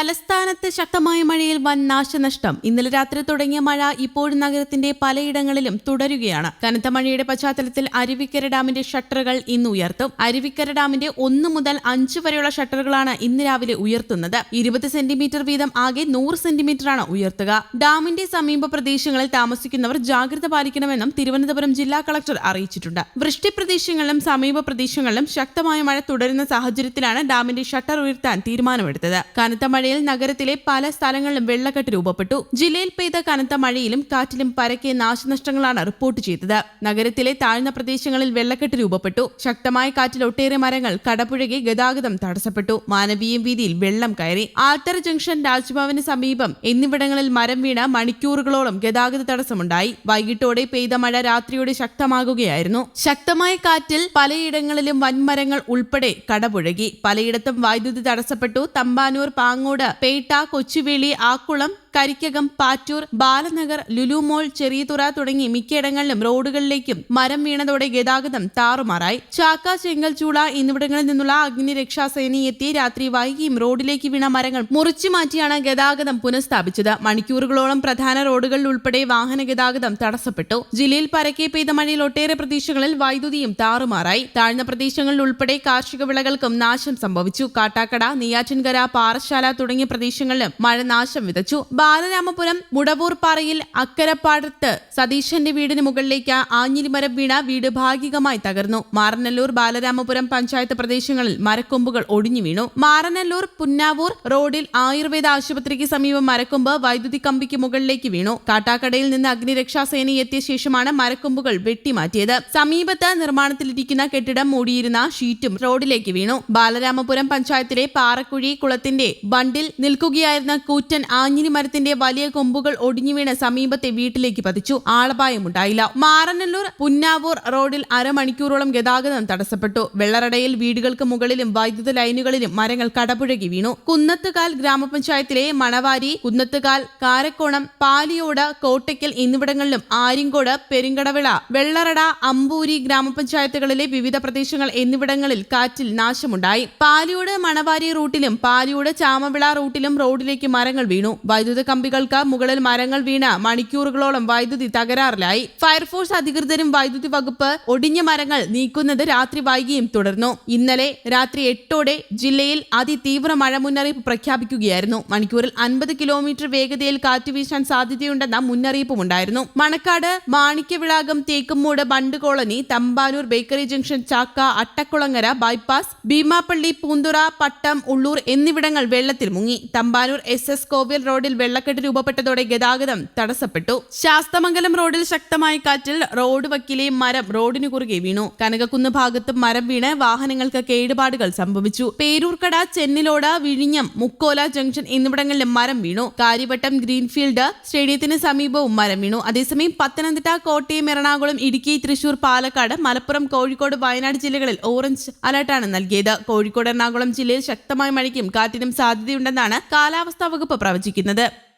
തലസ്ഥാനത്ത് ശക്തമായ മഴയിൽ വൻ നാശനഷ്ടം. ഇന്നലെ രാത്രി തുടങ്ങിയ മഴ ഇപ്പോഴും നഗരത്തിന്റെ പലയിടങ്ങളിലും തുടരുകയാണ്. കനത്ത മഴയുടെ പശ്ചാത്തലത്തിൽ അരുവിക്കര ഡാമിന്റെ ഷട്ടറുകൾ ഇന്ന് ഉയർത്തും. അരുവിക്കര ഡാമിന്റെ ഒന്ന് മുതൽ അഞ്ച് വരെയുള്ള ഷട്ടറുകളാണ് ഇന്ന് രാവിലെ ഉയർത്തുന്നത്. ഇരുപത് സെന്റിമീറ്റർ വീതം ആകെ നൂറ് സെന്റിമീറ്ററാണ് ഉയർത്തുക. ഡാമിന്റെ സമീപ പ്രദേശങ്ങളിൽ താമസിക്കുന്നവർ ജാഗ്രത പാലിക്കണമെന്നും തിരുവനന്തപുരം ജില്ലാ കളക്ടർ അറിയിച്ചിട്ടുണ്ട്. വൃഷ്ടി പ്രദേശങ്ങളിലും സമീപ പ്രദേശങ്ങളിലും ശക്തമായ മഴ തുടരുന്ന സാഹചര്യത്തിലാണ് ഡാമിന്റെ ഷട്ടർ ഉയർത്താൻ തീരുമാനമെടുത്തത്. കനത്ത മഴയിൽ നഗരത്തിലെ പല സ്ഥലങ്ങളിലും വെള്ളക്കെട്ട് രൂപപ്പെട്ടു. ജില്ലയിൽ പെയ്ത കനത്ത മഴയിലും കാറ്റിലും പരക്കെ നാശനഷ്ടങ്ങളാണ് റിപ്പോർട്ട് ചെയ്തത്. നഗരത്തിലെ താഴ്ന്ന പ്രദേശങ്ങളിൽ വെള്ളക്കെട്ട് രൂപപ്പെട്ടു. ശക്തമായ കാറ്റിൽ ഒട്ടേറെ മരങ്ങൾ കടപുഴകി ഗതാഗതം തടസ്സപ്പെട്ടു. മാനവീയം വീതിയിൽ വെള്ളം കയറി. ആൽത്തറ ജംഗ്ഷൻ രാജ്ഭവന് സമീപം എന്നിവിടങ്ങളിൽ മരം വീണ മണിക്കൂറുകളോളം ഗതാഗത തടസ്സമുണ്ടായി. വൈകിട്ടോടെ പെയ്ത മഴ രാത്രിയോടെ ശക്തമാകുകയായിരുന്നു. ശക്തമായ കാറ്റിൽ പലയിടങ്ങളിലും വൻമരങ്ങൾ ഉൾപ്പെടെ കടപുഴകി. പലയിടത്തും വൈദ്യുതി തടസ്സപ്പെട്ടു. തമ്പാനൂർ പാങ്ങോട് പേട്ട കൊച്ചുവേളി ആക്കുളം കരിക്കകം പാറ്റൂർ ബാലനഗർ ലുലുമോൾ ചെറിയതുറ തുടങ്ങി മിക്കയിടങ്ങളിലും റോഡുകളിലേക്കും മരം വീണതോടെ ഗതാഗതം താറുമാറായി. ചാക്ക ചെങ്കൽച്ചൂള എന്നിവിടങ്ങളിൽ നിന്നുള്ള അഗ്നിരക്ഷാ എത്തി രാത്രി വൈകിയും റോഡിലേക്ക് വീണ മരങ്ങൾ മുറിച്ചു മാറ്റിയാണ് ഗതാഗതം പുനഃസ്ഥാപിച്ചത്. മണിക്കൂറുകളോളം പ്രധാന റോഡുകളിൽ ഉൾപ്പെടെ വാഹന ഗതാഗതം തടസ്സപ്പെട്ടു. ജില്ലയിൽ പരക്കെ പെയ്ത മഴയിൽ ഒട്ടേറെ പ്രദേശങ്ങളിൽ വൈദ്യുതിയും താറുമാറായി. താഴ്ന്ന പ്രദേശങ്ങളിൽ ഉൾപ്പെടെ കാർഷിക വിളകൾക്കും നാശം സംഭവിച്ചു. കാട്ടാക്കട നെയ്യാറ്റിൻകര പാറശാല തുടങ്ങിയ പ്രദേശങ്ങളിലും മഴ നാശം വിതച്ചു. ബാലരാമപുരം മുടവൂർ പാറയിൽ അക്കരപ്പാടത്ത് സതീശന്റെ വീടിന് മുകളിലേക്ക് ആഞ്ഞിലിമരം വീണ വീട് ഭാഗികമായി തകർന്നു. മാറനല്ലൂർ ബാലരാമപുരം പഞ്ചായത്ത് പ്രദേശങ്ങളിൽ മരക്കൊമ്പുകൾ ഒടിഞ്ഞു വീണു. മാറനല്ലൂർ പുന്നാവൂർ റോഡിൽ ആയുർവേദ ആശുപത്രിക്ക് സമീപം മരക്കൊമ്പ് വൈദ്യുതി കമ്പിക്ക് മുകളിലേക്ക് വീണു. കാട്ടാക്കടയിൽ നിന്ന് അഗ്നിരക്ഷാസേന എത്തിയ ശേഷമാണ് മരക്കൊമ്പുകൾ വെട്ടിമാറ്റിയത്. സമീപത്ത് നിർമ്മാണത്തിലിരിക്കുന്ന കെട്ടിടം മൂടിയിരുന്ന ഷീറ്റും റോഡിലേക്ക് വീണു. ബാലരാമപുരം പഞ്ചായത്തിലെ പാറക്കുഴി കുളത്തിന്റെ ബണ്ടിൽ നിൽക്കുകയായിരുന്ന കൂറ്റൻ ആഞ്ഞിലി മരത്തിന്റെ വലിയ കൊമ്പുകൾ ഒടിഞ്ഞു വീണ് സമീപത്തെ വീട്ടിലേക്ക് പതിച്ചു. ആളപായമുണ്ടായില്ല മാറനല്ലൂർ പുന്നാവൂർ റോഡിൽ അരമണിക്കൂറോളം ഗതാഗതം തടസ്സപ്പെട്ടു. വെള്ളറടയിൽ വീടുകൾക്ക് മുകളിലും വൈദ്യുത ലൈനുകളിലും മരങ്ങൾ കടപുഴകി വീണു. കുന്നത്തുകാൽ ഗ്രാമപഞ്ചായത്തിലെ മണവാരി കുന്നത്തുകാൽ കാരക്കോണം പാലിയോട് കോട്ടയ്ക്കൽ എന്നിവിടങ്ങളിലും ആര്യങ്കോട് പെരുങ്കടവിള വെള്ളറട അമ്പൂരി ഗ്രാമപഞ്ചായത്തുകളിലെ വിവിധ പ്രദേശങ്ങൾ എന്നിവിടങ്ങളിൽ കാറ്റിൽ നാശമുണ്ടായി. പാലിയോട് മണവാരി റൂട്ടിലും പാലിയോട് ചാമവിള റൂട്ടിലും റോഡിലേക്ക് മരങ്ങൾ വീണു. വൈദ്യുത കമ്പികൾക്ക് മുകളിൽ മരങ്ങൾ വീണ് മണിക്കൂറുകളോളം വൈദ്യുതി തകരാറിലായി. ഫയർഫോഴ്സ് അധികൃതരും വൈദ്യുതി വകുപ്പ് ഒടിഞ്ഞ മരങ്ങൾ നീക്കുന്നത് രാത്രി വൈകിയും തുടർന്നു. ഇന്നലെ രാത്രി എട്ടോടെ ജില്ലയിൽ അതിതീവ്ര മഴ മുന്നറിയിപ്പ് പ്രഖ്യാപിക്കുകയായിരുന്നു. മണിക്കൂറിൽ അൻപത് കിലോമീറ്റർ വേഗതയിൽ കാറ്റ് വീശാൻ സാധ്യതയുണ്ടെന്ന മുന്നറിയിപ്പുമുണ്ടായിരുന്നു Manacaud Manikyavilakam Thekkummoodu bund colony Thampanoor bakery junction Chakka Attakulangara bypass Beemapally Poonthura Pattom Ulloor എന്നിവിടങ്ങൾ വെള്ളത്തിൽ മുങ്ങി. തമ്പാനൂർ എസ് എസ് കോവിൽ റോഡിൽ വെള്ളക്കെട്ട് രൂപപ്പെട്ടതോടെ ഗതാഗതം തടസ്സപ്പെട്ടു. ശാസ്തമംഗലം റോഡിൽ ശക്തമായ കാറ്റിൽ റോഡ് വക്കിലെ മരം റോഡിനു കുറുകെ വീണു. കനകക്കുന്ന് ഭാഗത്തും മരം വീണ് വാഹനങ്ങൾക്ക് കേടുപാടുകൾ സംഭവിച്ചു. പേരൂർക്കട ചെന്നിലോട വിഴിഞ്ഞം മുക്കോല ജംഗ്ഷൻ എന്നിവിടങ്ങളിലെ മരം വീണു. കാര്യവട്ടം ഗ്രീൻഫീൽഡ് സ്റ്റേഡിയത്തിന് സമീപവും മരം വീണു. അതേസമയം പത്തനംതിട്ട കോട്ടയം എറണാകുളം ഇടുക്കി തൃശൂർ പാലക്കാട് മലപ്പുറം കോഴിക്കോട് വയനാട് ജില്ലകളിൽ ഓറഞ്ച് അലർട്ടാണ് നൽകിയത്. കോഴിക്കോട് എറണാകുളം ജില്ലയിൽ ശക്തമായ മഴയ്ക്കും കാറ്റിനും സാധ്യതയുണ്ടെന്നാണ് കാലാവസ്ഥാ വകുപ്പ് പ്രവചിക്കുന്നത്.